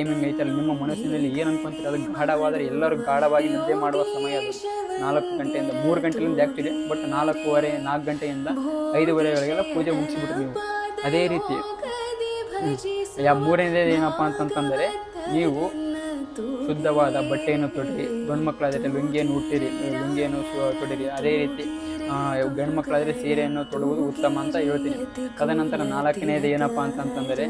Timing ಐತಲ್ಲ, ನಿಮ್ಮ ಮನಸ್ಸಿನಲ್ಲಿ ಏನು ಅನ್ಕೊಂತೀರಿ? ಅದು ಗಾಢವಾದರೆ ಎಲ್ಲರೂ ಗಾಢವಾಗಿ ನಿದ್ದೆ ಮಾಡುವ ಸಮಯ ಅದು. ನಾಲ್ಕು ಗಂಟೆಯಿಂದ ಮೂರು ಗಂಟೆಲಿಂದ ಇದೆ ಬಟ್ ನಾಲ್ಕೂವರೆ, ನಾಲ್ಕು ಗಂಟೆಯಿಂದ ಐದೂವರೆವರೆಗೆಲ್ಲ ಪೂಜೆ ಮುಗಿಸಿಬಿಟ್ರಿ ನೀವು. ಅದೇ ರೀತಿ. ಯಾ, ಮೂರನೇದು ಏನಪ್ಪ ಅಂತಂತಂದರೆ, ನೀವು ಶುದ್ಧವಾದ ಬಟ್ಟೆಯನ್ನು ತೊಡಿರಿ ಗಂಡು ಮಕ್ಕಳಾದರೆ ಲುಂಗಿಯನ್ನು ಹುಟ್ಟಿರಿ ಲುಂಗಿಯನ್ನು ತೊಡಿರಿ ಅದೇ ರೀತಿ ಗಂಡು ಮಕ್ಕಳಾದರೆ ಸೀರೆಯನ್ನು ತೊಡುವುದು ಉತ್ತಮ ಅಂತ ಹೇಳ್ತೀನಿ. ತದನಂತರ ನಾಲ್ಕನೇದು ಏನಪ್ಪ ಅಂತಂತಂದರೆ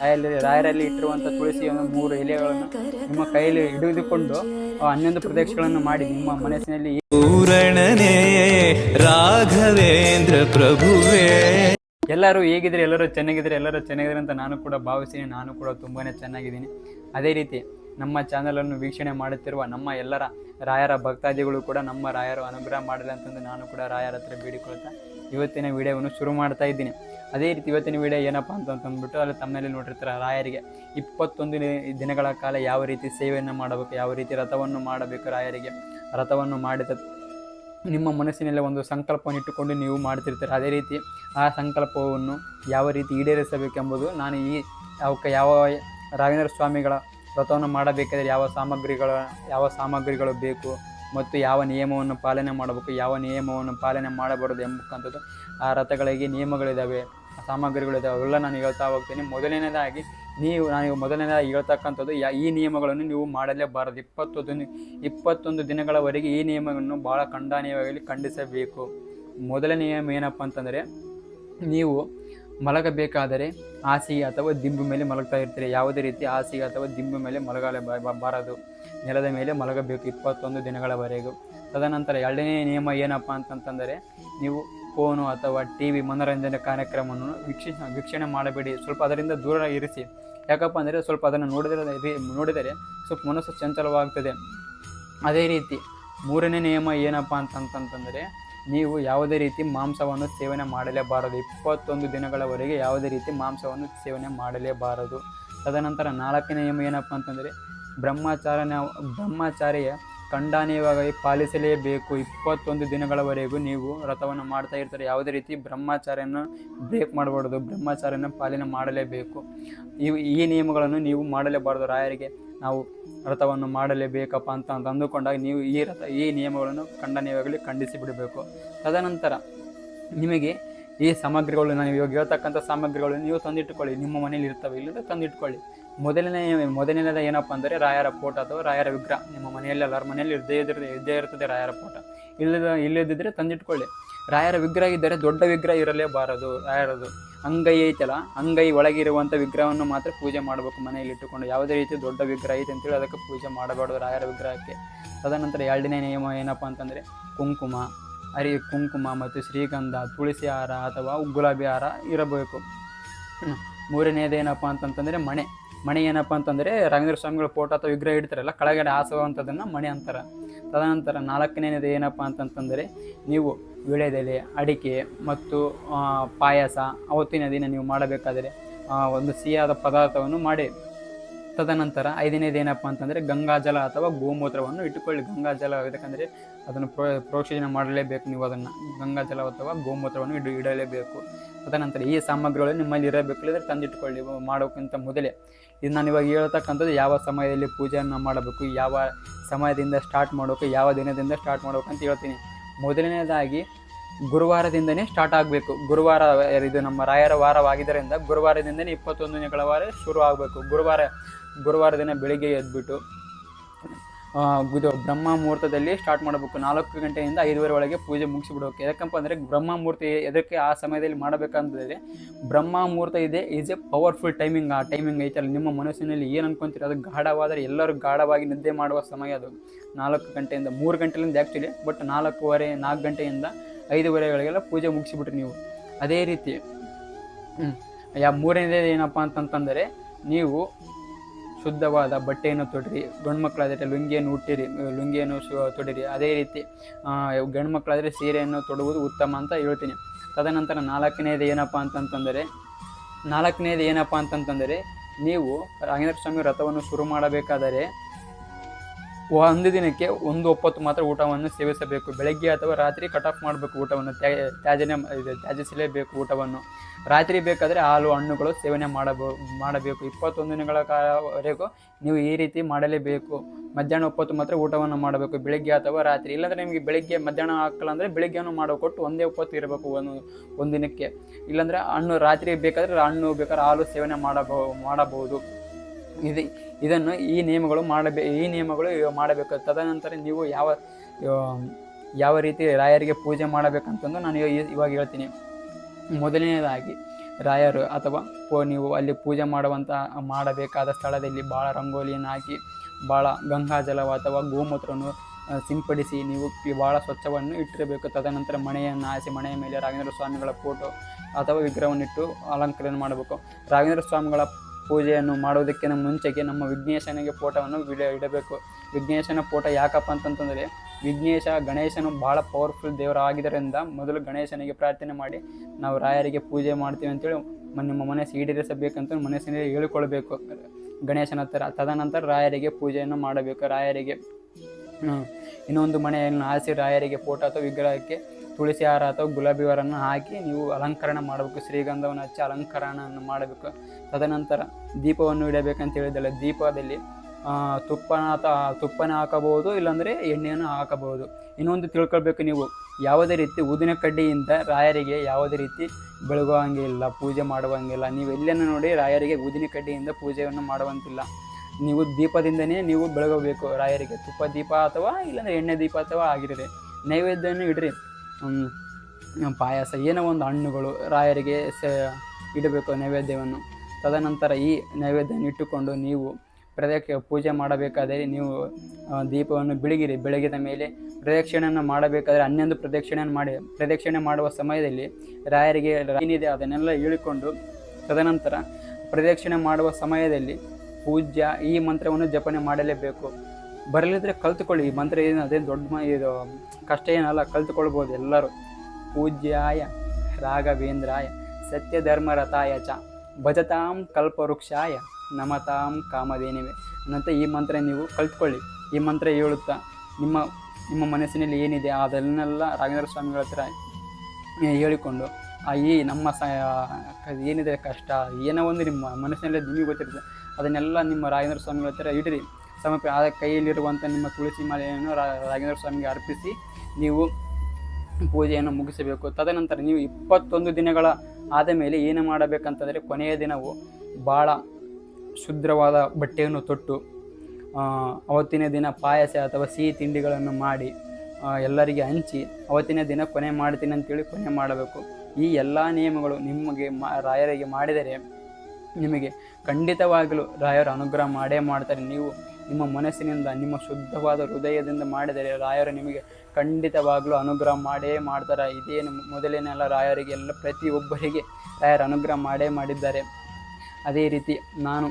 ರಾಯರಲ್ಲಿ ರಾಯರಲ್ಲಿ ಇಟ್ಟಿರುವಂಥ ಒಂದು ಮೂರು ಎಲೆಗಳನ್ನು ನಿಮ್ಮ ಕೈಯಲ್ಲಿ ಹಿಡಿದುಕೊಂಡು ಆ ಹನ್ನೊಂದು ಪ್ರದೇಶಗಳನ್ನು ಮಾಡಿ ನಿಮ್ಮ ಮನಸ್ಸಿನಲ್ಲಿ ಪೂರಣನೇ ರಾಘವೇಂದ್ರ ಪ್ರಭುವೇ. ಎಲ್ಲರೂ ಹೇಗಿದ್ರೆ ಎಲ್ಲರೂ ಚೆನ್ನಾಗಿದ್ರೆ ಎಲ್ಲರೂ ಚೆನ್ನಾಗಿದ್ರೆ ಅಂತ ನಾನು ಕೂಡ ಭಾವಿಸ್ತೀನಿ ನಾನು ಕೂಡ ತುಂಬಾ ಚೆನ್ನಾಗಿದ್ದೀನಿ. ಅದೇ ರೀತಿ ನಮ್ಮ ಚಾನಲನ್ನು ವೀಕ್ಷಣೆ ಮಾಡುತ್ತಿರುವ ನಮ್ಮ ಎಲ್ಲರ ರಾಯರ ಭಕ್ತಾದಿಗಳು ಕೂಡ ನಮ್ಮ ರಾಯರು ಅನುಗ್ರಹ ಮಾಡಲಿ ಅಂತಂದು ನಾನು ಕೂಡ ರಾಯರ ಹತ್ರ ಬೇಡಿಕೊಳ್ತಾ ಇವತ್ತಿನ ವಿಡಿಯೋವನ್ನು ಶುರು ಮಾಡ್ತಾ ಇದ್ದೀನಿ. ಅದೇ ರೀತಿ ಇವತ್ತಿನ ವಿಡಿಯೋ ಏನಪ್ಪ ಅಂತಂದ್ಬಿಟ್ಟು ಅಲ್ಲಿ ತಮ್ಮಲ್ಲಿ ನೋಡಿರ್ತಾರೆ ರಾಯರಿಗೆ ಇಪ್ಪತ್ತೊಂದು ದಿನಗಳ ಕಾಲ ಯಾವ ರೀತಿ ಸೇವೆಯನ್ನು ಮಾಡಬೇಕು, ಯಾವ ರೀತಿ ರಥವನ್ನು ಮಾಡಬೇಕು ರಾಯರಿಗೆ, ರಥವನ್ನು ಮಾಡಿದ ನಿಮ್ಮ ಮನಸ್ಸಿನಲ್ಲಿ ಒಂದು ಸಂಕಲ್ಪವನ್ನು ಇಟ್ಟುಕೊಂಡು ನೀವು ಮಾಡ್ತಿರ್ತೀರ. ಅದೇ ರೀತಿ ಆ ಸಂಕಲ್ಪವನ್ನು ಯಾವ ರೀತಿ ಈಡೇರಿಸಬೇಕೆಂಬುದು ನಾನು ಈ ಅವಕ್ಕೆ ಯಾವ ರಾಘವೇಂದ್ರ ಸ್ವಾಮಿಗಳ ವ್ರತವನ್ನು ಮಾಡಬೇಕಾದ್ರೆ ಯಾವ ಸಾಮಗ್ರಿಗಳ, ಯಾವ ಸಾಮಗ್ರಿಗಳು ಬೇಕು ಮತ್ತು ಯಾವ ನಿಯಮವನ್ನು ಪಾಲನೆ ಮಾಡಬೇಕು, ಯಾವ ನಿಯಮವನ್ನು ಪಾಲನೆ ಮಾಡಬಾರದು ಎಂಬಕ್ಕಂಥದ್ದು ಆ ರಥಗಳಿಗೆ ನಿಯಮಗಳಿದ್ದಾವೆ ಸಾಮಗ್ರಿಗಳಿದ್ದಾವೆ ಅವೆಲ್ಲ ನಾನು ಹೇಳ್ತಾ ಹೋಗ್ತೀನಿ. ಮೊದಲನೇದಾಗಿ ನೀವು, ನಾನು ಮೊದಲನೇದಾಗಿ ಹೇಳ್ತಕ್ಕಂಥದ್ದು ಯಾ, ಈ ನಿಯಮಗಳನ್ನು ನೀವು ಮಾಡಲೇಬಾರದು. ಇಪ್ಪತ್ತು ದಿನ, ಇಪ್ಪತ್ತೊಂದು ದಿನಗಳವರೆಗೆ ಈ ನಿಯಮವನ್ನು ಭಾಳ ಖಂಡನೀಯವಾಗಿ ಖಂಡಿಸಬೇಕು. ಮೊದಲನೇ ನಿಯಮ ಏನಪ್ಪ ಅಂತಂದರೆ, ನೀವು ಮಲಗಬೇಕಾದರೆ ಹಾಸಿಗೆ ಅಥವಾ ದಿಂಬು ಮೇಲೆ ಮಲಗ್ತಾ ಇರ್ತೀರಿ. ಯಾವುದೇ ರೀತಿ ಹಾಸಿಗೆ ಅಥವಾ ದಿಂಬು ಮೇಲೆ ಮಲಗಲೇ ಬಾರದು. ನೆಲದ ಮೇಲೆ ಮಲಗಬೇಕು ಇಪ್ಪತ್ತೊಂದು ದಿನಗಳವರೆಗೂ. ತದನಂತರ ಎರಡನೇ ನಿಯಮ ಏನಪ್ಪ ಅಂತಂತಂದರೆ, ನೀವು ಫೋನು ಅಥವಾ ಟಿ ವಿ ಮನೋರಂಜನೆ ಕಾರ್ಯಕ್ರಮವನ್ನು ವೀಕ್ಷಿಸ ವೀಕ್ಷಣೆ ಮಾಡಬೇಡಿ. ಸ್ವಲ್ಪ ಅದರಿಂದ ದೂರ ಇರಿಸಿ. ಯಾಕಪ್ಪ ಅಂದರೆ ಸ್ವಲ್ಪ ಅದನ್ನು ನೋಡಿದರೆ ನೋಡಿದರೆ ಸ್ವಲ್ಪ ಮನಸ್ಸು ಚಂಚಲವಾಗ್ತದೆ. ಅದೇ ರೀತಿ ಮೂರನೇ ನಿಯಮ ಏನಪ್ಪ ಅಂತಂತಂತಂದರೆ ನೀವು ಯಾವುದೇ ರೀತಿ ಮಾಂಸವನ್ನು ಸೇವನೆ ಮಾಡಲೇಬಾರದು. ಇಪ್ಪತ್ತೊಂದು ದಿನಗಳವರೆಗೆ ಯಾವುದೇ ರೀತಿ ಮಾಂಸವನ್ನು ಸೇವನೆ ಮಾಡಲೇಬಾರದು. ತದನಂತರ ನಾಲ್ಕನೇ ನಿಯಮ ಏನಪ್ಪ ಅಂತಂದರೆ ಬ್ರಹ್ಮಚಾರನ ಬ್ರಹ್ಮಚಾರಿಯ ಖಂಡನೀಯವಾಗಿ ಪಾಲಿಸಲೇಬೇಕು. ಇಪ್ಪತ್ತೊಂದು ದಿನಗಳವರೆಗೂ ನೀವು ವ್ರತವನ್ನು ಮಾಡ್ತಾ ಇರ್ತಾರೆ. ಯಾವುದೇ ರೀತಿ ಬ್ರಹ್ಮಚಾರ್ಯನ ಬ್ರೇಕ್ ಮಾಡಬಾರ್ದು ಬ್ರಹ್ಮಚಾರ್ಯನ ಪಾಲನೆ ಮಾಡಲೇಬೇಕು. ಇವು ಈ ನಿಯಮಗಳನ್ನು ನೀವು ಮಾಡಲೇಬಾರದು. ರಾಯರಿಗೆ ನಾವು ವ್ರತವನ್ನು ಮಾಡಲೇಬೇಕಪ್ಪ ಅಂತ ಅಂತ ಅಂದುಕೊಂಡಾಗ ನೀವು ಈ ರಥ, ಈ ನಿಯಮಗಳನ್ನು ಖಂಡನೀಯವಾಗಲಿ ಖಂಡಿಸಿ ಬಿಡಬೇಕು. ತದನಂತರ ನಿಮಗೆ ಈ ಸಾಮಗ್ರಿಗಳು, ನಾನು ಇವಾಗ ಹೇಳ್ತಕ್ಕಂಥ ಸಾಮಗ್ರಿಗಳು ನೀವು ತಂದಿಟ್ಟುಕೊಳ್ಳಿ. ನಿಮ್ಮ ಮನೇಲಿ ಇರ್ತವೆ ಇಲ್ಲದೆ ತಂದಿಟ್ಕೊಳ್ಳಿ ಮೊದಲನೇ, ಮೊದಲನೇದ ಏನಪ್ಪ ಅಂದರೆ ರಾಯರ ಫೋಟೋ ಅಥವಾ ರಾಯರ ವಿಗ್ರಹ. ನಿಮ್ಮ ಮನೆಯಲ್ಲಿ, ಎಲ್ಲರ ಮನೆಯಲ್ಲಿ ಇದ್ದೇ ಇದ್ದರೆ ಇದ್ದೇ ಇರ್ತದೆ ರಾಯರ ಫೋಟೋ ಇಲ್ಲದ, ಇಲ್ಲದಿದ್ದರೆ ತಂದಿಟ್ಕೊಳ್ಳಿ. ರಾಯರ ವಿಗ್ರಹ ಇದ್ದರೆ ದೊಡ್ಡ ವಿಗ್ರಹ ಇರಲೇಬಾರದು, ರಾಯರದು. ಅಂಗೈ ಐತಲ್ಲ, ಅಂಗೈ ಒಳಗಿರುವಂಥ ವಿಗ್ರಹವನ್ನು ಮಾತ್ರ ಪೂಜೆ ಮಾಡಬೇಕು ಮನೆಯಲ್ಲಿ ಇಟ್ಟುಕೊಂಡು. ಯಾವುದೇ ರೀತಿ ದೊಡ್ಡ ವಿಗ್ರಹ ಐತೆ ಅಂತೇಳಿ ಅದಕ್ಕೆ ಪೂಜೆ ಮಾಡಬಾರ್ದು ರಾಯರ ವಿಗ್ರಹಕ್ಕೆ. ತದನಂತರ ಎರಡನೇ ನಿಯಮ ಏನಪ್ಪ ಅಂತಂದರೆ ಕುಂಕುಮ. ಅರಿ, ಕುಂಕುಮ ಮತ್ತು ಶ್ರೀಗಂಧ, ತುಳಸಿ ಹಾರ ಅಥವಾ ಗುಲಾಬಿ ಹಾರ ಇರಬೇಕು. ಮೂರನೇದೇನಪ್ಪ ಅಂತಂತಂದರೆ ಮಣೆ. ಮಣೆ ಏನಪ್ಪ ಅಂತಂದರೆ ರಾಘವೇಂದ್ರ ಸ್ವಾಮಿಗಳ ಫೋಟೋ ಅಥವಾ ವಿಗ್ರಹ ಇಡ್ತಾರಲ್ಲ, ಕೆಳಗಡೆ ಆಸವಂಥದ್ದನ್ನು ಮಣೆ ಅಂತಾರೆ. ತದನಂತರ ನಾಲ್ಕನೇದು ಏನಪ್ಪ ಅಂತಂತಂದರೆ ನೀವು ವಿಳೆದೆಲೆ, ಅಡಿಕೆ ಮತ್ತು ಪಾಯಸ ಅವತ್ತಿನ ದಿನ ನೀವು ಮಾಡಬೇಕಾದರೆ ಒಂದು ಸಿಹಿಯಾದ ಪದಾರ್ಥವನ್ನು ಮಾಡಿ. ತದನಂತರ ಐದನೇದು ಏನಪ್ಪ ಅಂತಂದರೆ ಗಂಗಾಜಲ ಅಥವಾ ಗೋಮೂತ್ರವನ್ನು ಇಟ್ಟುಕೊಳ್ಳಿ. ಗಂಗಾಜಲ ಯಾಕಂದರೆ ಅದನ್ನು ಪ್ರೋ ಪ್ರೋಕ್ಷಣೆ ಮಾಡಲೇಬೇಕು ನೀವು ಅದನ್ನು. ಗಂಗಾಜಲ ಅಥವಾ ಗೋಮೂತ್ರವನ್ನು ಇಡು, ಇಡಲೇಬೇಕು. ತದನಂತರ ಈ ಸಾಮಗ್ರಿಗಳು ನಿಮ್ಮಲ್ಲಿ ಇರಬೇಕು ಇಲ್ಲದ್ರೆ ತಂದಿಟ್ಕೊಳ್ಳಿ ಮಾಡೋಕ್ಕಿಂತ ಮೊದಲೇ. ಇದು ನಾನು ಇವಾಗ ಹೇಳ್ತಕ್ಕಂಥದ್ದು ಯಾವ ಸಮಯದಲ್ಲಿ ಪೂಜೆಯನ್ನು ಮಾಡಬೇಕು ಯಾವ ಸಮಯದಿಂದ ಸ್ಟಾರ್ಟ್ ಮಾಡಬೇಕು ಯಾವ ದಿನದಿಂದ ಸ್ಟಾರ್ಟ್ ಮಾಡಬೇಕು ಅಂತ ಹೇಳ್ತೀನಿ. ಮೊದಲನೇದಾಗಿ ಗುರುವಾರದಿಂದನೇ ಸ್ಟಾರ್ಟ್ ಆಗಬೇಕು. ಗುರುವಾರ ಇದು ನಮ್ಮ ರಾಯರ ವಾರವಾಗಿದ್ದರಿಂದ ಗುರುವಾರದಿಂದನೇ ಇಪ್ಪತ್ತೊಂದು ದಿನಗಳ ವಾರ ಶುರು ಆಗಬೇಕು. ಗುರುವಾರ ಗುರುವಾರ ದಿನ ಬೆಳಿಗ್ಗೆ ಎದ್ಬಿಟ್ಟು ಆ, ಇದು ಬ್ರಹ್ಮ ಮುಹೂರ್ತದಲ್ಲಿ ಸ್ಟಾರ್ಟ್ ಮಾಡಬೇಕು. ನಾಲ್ಕು ಗಂಟೆಯಿಂದ ಐದುವರೆ ಒಳಗೆ ಪೂಜೆ ಮುಗಿಸಿಬಿಡಬೇಕು ಯಾಕಪ್ಪ ಅಂದರೆ ಬ್ರಹ್ಮ ಮುಹೂರ್ತ ಎದಕ್ಕೆ ಆ ಸಮಯದಲ್ಲಿ ಮಾಡಬೇಕಂತಂದರೆ ಬ್ರಹ್ಮ ಮುಹೂರ್ತ ಇದೆ ಈಸ್ ಎ ಪವರ್ಫುಲ್ ಟೈಮಿಂಗ್ ಆ ಟೈಮಿಂಗ್ ಐತಲ್ಲ ನಿಮ್ಮ ಮನಸ್ಸಿನಲ್ಲಿ ಏನು ಅನ್ಕೊಂತೀರಿ ಅದು ಗಾಢವಾದರೆ ಎಲ್ಲರೂ ಗಾಢವಾಗಿ ನಿದ್ದೆ ಮಾಡುವ ಸಮಯ ಅದು. ನಾಲ್ಕು ಗಂಟೆಯಿಂದ, ಮೂರು ಗಂಟೆಲಿಂದ ಆ್ಯಕ್ಚುಲಿ ಬಟ್ ನಾಲ್ಕೂವರೆ, ನಾಲ್ಕು ಗಂಟೆಯಿಂದ ಐದುವರೆಗಳಿಗೆಲ್ಲ ಪೂಜೆ ಮುಗಿಸಿಬಿಟ್ರಿ ನೀವು. ಅದೇ ರೀತಿ. ಯಾ ಮೂರನೇದೇ ಏನಪ್ಪ ಅಂತಂತಂದರೆ, ನೀವು ಶುದ್ಧವಾದ ಬಟ್ಟೆಯನ್ನು ತೊಡಿರಿ ಗಂಡು ಮಕ್ಕಳಾದರೆ ಲುಂಗಿಯನ್ನು ಹುಟ್ಟಿರಿ ಲುಂಗಿಯನ್ನು ತೊಡಿರಿ. ಅದೇ ರೀತಿ ಗಂಡು ಮಕ್ಕಳಾದರೆ ಸೀರೆಯನ್ನು ತೊಡುವುದು ಉತ್ತಮ ಅಂತ ಹೇಳ್ತೀನಿ. ತದನಂತರ ನಾಲ್ಕನೇದು ಏನಪ್ಪ ಅಂತಂತಂದರೆ, ನಾಲ್ಕನೇದು ಏನಪ್ಪ ಅಂತಂತಂದರೆ, ನೀವು ರಾಘವೇಂದ್ರ ಸ್ವಾಮಿ ವ್ರತವನ್ನು ಶುರು ಮಾಡಬೇಕಾದರೆ, ಒಂದು ದಿನಕ್ಕೆ ಒಂದು ಒಪ್ಪತ್ತು ಮಾತ್ರ ಊಟವನ್ನು ಸೇವಿಸಬೇಕು. ಬೆಳಗ್ಗೆ ಅಥವಾ ರಾತ್ರಿ ಕಟ್ ಆಫ್ ಮಾಡಬೇಕು ಊಟವನ್ನು, ತ್ಯಾ- ತ್ಯಾಜನೆ ತ್ಯಾಜಿಸಲೇಬೇಕು ಊಟವನ್ನು. ರಾತ್ರಿ ಬೇಕಾದರೆ ಹಾಲು, ಹಣ್ಣುಗಳು ಸೇವನೆ ಮಾಡಬೋ, ಮಾಡಬೇಕು. ಇಪ್ಪತ್ತೊಂದು ದಿನಗಳ ಕಾಲವರೆಗೂ ನೀವು ಈ ರೀತಿ ಮಾಡಲೇಬೇಕು. ಮಧ್ಯಾಹ್ನ ಒಪ್ಪತ್ತು ಮಾತ್ರ ಊಟವನ್ನು ಮಾಡಬೇಕು. ಬೆಳಗ್ಗೆ ಅಥವಾ ರಾತ್ರಿ. ಇಲ್ಲಾಂದರೆ ನಿಮಗೆ ಬೆಳಗ್ಗೆ ಮಧ್ಯಾಹ್ನ ಹಾಕಲ್ಲ ಅಂದರೆ ಬೆಳಗ್ಗೆನೂ ಮಾಡೋ ಕೊಟ್ಟು ಒಂದೇ ಒಪ್ಪತ್ತು ಇರಬೇಕು ಒಂದು ಒಂದು ದಿನಕ್ಕೆ. ಇಲ್ಲಾಂದರೆ ಹಣ್ಣು ರಾತ್ರಿ ಬೇಕಾದರೆ ಹಣ್ಣು ಬೇಕಾದ್ರೆ ಹಾಲು ಸೇವನೆ ಮಾಡಬೋ, ಮಾಡಬಹುದು. ಇದು, ಇದನ್ನು ಈ ನಿಯಮಗಳು ಮಾಡಬೇ, ಈ ನಿಯಮಗಳು ಮಾಡಬೇಕು. ತದನಂತರ ನೀವು ಯಾವ ಯಾವ ರೀತಿ ರಾಯರಿಗೆ ಪೂಜೆ ಮಾಡಬೇಕಂತಂದು ನಾನು ಇವ- ಇವಾಗ ಹೇಳ್ತೀನಿ. ಮೊದಲನೇದಾಗಿ ರಾಯರು ಅಥವಾ ಪೋ ನೀವು ಅಲ್ಲಿ ಪೂಜೆ ಮಾಡುವಂತಹ ಮಾಡಬೇಕಾದ ಸ್ಥಳದಲ್ಲಿ ಭಾಳ ರಂಗೋಲಿಯನ್ನು ಹಾಕಿ ಭಾಳ ಗಂಗಾಜಲ ಅಥವಾ ಗೋಮೂತ್ರವನ್ನು ಸಿಂಪಡಿಸಿ ನೀವು ಭಾಳ ಸ್ವಚ್ಛವನ್ನು ಇಟ್ಟಿರಬೇಕು. ತದನಂತರ ಮನೆಯನ್ನು ಆಸಿ ಮನೆಯ ಮೇಲೆ ರಾಘವೇಂದ್ರ ಸ್ವಾಮಿಗಳ ಫೋಟೋ ಅಥವಾ ವಿಗ್ರಹವನ್ನಿಟ್ಟು ಅಲಂಕರಣ ಮಾಡಬೇಕು. ರಾಘವೇಂದ್ರ ಸ್ವಾಮಿಗಳ ಪೂಜೆಯನ್ನು ಮಾಡೋದಕ್ಕಿಂತ ಮುಂಚೆಗೆ ನಮ್ಮ ವಿಘ್ನೇಶನಿಗೆ ಫೋಟೋವನ್ನು ಇಡ ಇಡಬೇಕು. ವಿಘ್ನೇಶನ ಫೋಟೋ ಯಾಕಪ್ಪ ಅಂತಂತಂದರೆ ವಿಘ್ನೇಶ, ಗಣೇಶನು ಭಾಳ ಪವರ್ಫುಲ್ ದೇವರು ಆಗಿದ್ದರಿಂದ ಮೊದಲು ಗಣೇಶನಿಗೆ ಪ್ರಾರ್ಥನೆ ಮಾಡಿ, ನಾವು ರಾಯರಿಗೆ ಪೂಜೆ ಮಾಡ್ತೀವಿ ಅಂತೇಳಿ ನಿಮ್ಮ ಮನಸ್ಸು ಈಡೇರಿಸಬೇಕಂತ ಮನಸ್ಸಿನಲ್ಲಿ ಹೇಳಿಕೊಳ್ಬೇಕು. ಗಣೇಶನ ಹತ್ತಿರ ತದನಂತರ ರಾಯರಿಗೆ ಪೂಜೆಯನ್ನು ಮಾಡಬೇಕು. ರಾಯರಿಗೆ ಇನ್ನೊಂದು ಮನೆಯನ್ನು ಹಾಸಿ ರಾಯರಿಗೆ ಫೋಟೋ ಅಥವಾ ವಿಗ್ರಹಕ್ಕೆ ತುಳಸಿ ಹಾರ ಅಥವಾ ಗುಲಾಬಿ ಹಾರನ್ನು ಹಾಕಿ ನೀವು ಅಲಂಕರಣ ಮಾಡಬೇಕು. ಶ್ರೀಗಂಧವನ್ನು ಹಚ್ಚಿ ಅಲಂಕರಣವನ್ನು ಮಾಡಬೇಕು. ತದನಂತರ ದೀಪವನ್ನು ಇಡಬೇಕಂತ ಹೇಳಿದಲ್ಲ ದೀಪದಲ್ಲಿ ತುಪ್ಪನ ತುಪ್ಪನ ಹಾಕಬಹುದು, ಇಲ್ಲಾಂದರೆ ಎಣ್ಣೆಯನ್ನು ಹಾಕಬಹುದು. ಇನ್ನೊಂದು ತಿಳ್ಕೊಳ್ಬೇಕು ನೀವು. ಯಾವುದೇ ರೀತಿ ಊದಿನ ಕಡ್ಡಿಯಿಂದ ರಾಯರಿಗೆ ಯಾವುದೇ ರೀತಿ ಬೆಳಗುವಂಗಿಲ್ಲ, ಪೂಜೆ ಮಾಡುವಂಗಿಲ್ಲ. ನೀವು ಎಲ್ಲನ್ನು ನೋಡಿ ರಾಯರಿಗೆ ಊದಿನ ಕಡ್ಡಿಯಿಂದ ಪೂಜೆಯನ್ನು ಮಾಡುವಂತಿಲ್ಲ. ನೀವು ದೀಪದಿಂದನೇ ನೀವು ಬೆಳಗಬೇಕು ರಾಯರಿಗೆ. ತುಪ್ಪ ದೀಪ ಅಥವಾ ಇಲ್ಲಾಂದರೆ ಎಣ್ಣೆ ದೀಪ ಅಥವಾ ಆಗಿರಲಿ. ನೈವೇದ್ಯವನ್ನು ಇಡ್ರಿ. ಪಾಯಸ, ಏನೋ ಒಂದು ಹಣ್ಣುಗಳು ರಾಯರಿಗೆ ಸ, ಇಡಬೇಕು ನೈವೇದ್ಯವನ್ನು. ತದನಂತರ ಈ ನೈವೇದ್ಯವನ್ನು ಇಟ್ಟುಕೊಂಡು ನೀವು ಪ್ರದಕ್ಷ ಪೂಜೆ ಮಾಡಬೇಕಾದರೆ ನೀವು ದೀಪವನ್ನು ಬೆಳಗಿರಿ ಬೆಳಗಿದ ಮೇಲೆ ಪ್ರದಕ್ಷಿಣೆಯನ್ನು ಮಾಡಬೇಕಾದರೆ ಹನ್ನೊಂದು ಪ್ರದಕ್ಷಿಣೆಯನ್ನು ಮಾಡಿ, ಪ್ರದಕ್ಷಿಣೆ ಮಾಡುವ ಸಮಯದಲ್ಲಿ ರಾಯರಿಗೆ ಏನಿದೆ ಅದನ್ನೆಲ್ಲ ಹೇಳಿಕೊಂಡು ತದನಂತರ ಪ್ರದಕ್ಷಿಣೆ ಮಾಡುವ ಸಮಯದಲ್ಲಿ ಪೂಜ್ಯ ಈ ಮಂತ್ರವನ್ನು ಜಪನೆ ಮಾಡಲೇಬೇಕು. ಬರಲಿದ್ರೆ ಕಲ್ತುಕೊಳ್ಳಿ. ಈ ಮಂತ್ರ ಏನು ಅದೇನು ದೊಡ್ಡ ಇದು ಕಷ್ಟ ಏನಲ್ಲ, ಕಲ್ತುಕೊಳ್ಬೋದು ಎಲ್ಲರೂ. ಪೂಜ್ಯಾಯ ರಾಘವೇಂದ್ರಾಯ ಸತ್ಯಧರ್ಮರಥಾಯ ಚ ಭಜತಾಂ ಕಲ್ಪವೃಕ್ಷಾಯ. ನಮತಾಂ ಕಾಮಧೇನಿವೆ. ಅನ್ನಂತ ಈ ಮಂತ್ರ ನೀವು ಕಲ್ತ್ಕೊಳ್ಳಿ. ಈ ಮಂತ್ರ ಹೇಳುತ್ತಾ, ನಿಮ್ಮ ನಿಮ್ಮ ಮನಸ್ಸಿನಲ್ಲಿ ಏನಿದೆ ಅದನ್ನೆಲ್ಲ ರಾಘವೇಂದ್ರ ಸ್ವಾಮಿಗಳ ಹತ್ರ ಹೇಳಿಕೊಂಡು, ಆ ಈ ನಮ್ಮ ಸ ಏನಿದೆ ಕಷ್ಟ, ಏನೋ ಒಂದು ನಿಮ್ಮ ಮನಸ್ಸಿನಲ್ಲಿ ನಿಮಗೆ ಗೊತ್ತಿರುತ್ತೆ, ಅದನ್ನೆಲ್ಲ ನಿಮ್ಮ ರಾಘವೇಂದ್ರ ಸ್ವಾಮಿಗಳ ಹತ್ರ ಇಡ್ರಿ. ಸಮಪ ಆ ಕೈಯಲ್ಲಿರುವಂಥ ನಿಮ್ಮ ತುಳಸಿ ಮಾಲೆಯನ್ನು ರಾಘೇಂದ್ರ ಸ್ವಾಮಿಗೆ ಅರ್ಪಿಸಿ, ನೀವು ಪೂಜೆಯನ್ನು ಮುಗಿಸಬೇಕು. ತದನಂತರ ನೀವು ಇಪ್ಪತ್ತೊಂದು ದಿನಗಳ ಆದ ಮೇಲೆ ಏನು ಮಾಡಬೇಕಂತಂದರೆ ಕೊನೆಯ ದಿನವು ಭಾಳ ಶುದ್ಧವಾದ ಬಟ್ಟೆಯನ್ನು ತೊಟ್ಟು ಅವತ್ತಿನ ದಿನ ಪಾಯಸ ಅಥವಾ ಸಿಹಿ ತಿಂಡಿಗಳನ್ನು ಮಾಡಿ ಎಲ್ಲರಿಗೆ ಹಂಚಿ ಅವತ್ತಿನ ದಿನ ಕೊನೆ ಮಾಡ್ತೀನಿ ಅಂತೇಳಿ ಕೊನೆ ಮಾಡಬೇಕು. ಈ ಎಲ್ಲ ನಿಯಮಗಳು ನಿಮಗೆ ಮಾ, ರಾಯರಿಗೆ ಮಾಡಿದರೆ ನಿಮಗೆ ಖಂಡಿತವಾಗಲೂ ರಾಯರ ಅನುಗ್ರಹ ಮಾಡೇ ಮಾಡ್ತಾರೆ. ನೀವು ನಿಮ್ಮ ಮನಸ್ಸಿನಿಂದ, ನಿಮ್ಮ ಶುದ್ಧವಾದ ಹೃದಯದಿಂದ ಮಾಡಿದರೆ ರಾಯರು ನಿಮಗೆ ಖಂಡಿತವಾಗಲೂ ಅನುಗ್ರಹ ಮಾಡೇ ಮಾಡ್ತಾರೆ. ಇದೇನು ಮೊದಲೇನೆಲ್ಲ ರಾಯರಿಗೆ ಎಲ್ಲ ಪ್ರತಿಯೊಬ್ಬರಿಗೆ ರಾಯರ ಅನುಗ್ರಹ ಮಾಡೇ ಮಾಡಿದ್ದಾರೆ. ಅದೇ ರೀತಿ ನಾನು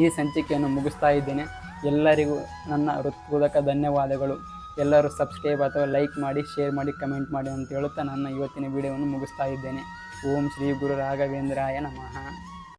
ಈ ಸಂಚಿಕೆಯನ್ನು ಮುಗಿಸ್ತಾ ಇದ್ದೇನೆ. ಎಲ್ಲರಿಗೂ ನನ್ನ ಹೃತ್ಪೂರ್ವಕ ಧನ್ಯವಾದಗಳು. ಎಲ್ಲರೂ ಸಬ್ಸ್ಕ್ರೈಬ್ ಅಥವಾ ಲೈಕ್ ಮಾಡಿ ಶೇರ್ ಮಾಡಿ ಕಮೆಂಟ್ ಮಾಡಿ ಅಂತ ಹೇಳುತ್ತಾ ನನ್ನ ಇವತ್ತಿನ ವಿಡಿಯೋವನ್ನು ಮುಗಿಸ್ತಾ ಇದ್ದೇನೆ. ಓಂ ಶ್ರೀ ಗುರು ರಾಘವೇಂದ್ರಾಯ ನಮಃ.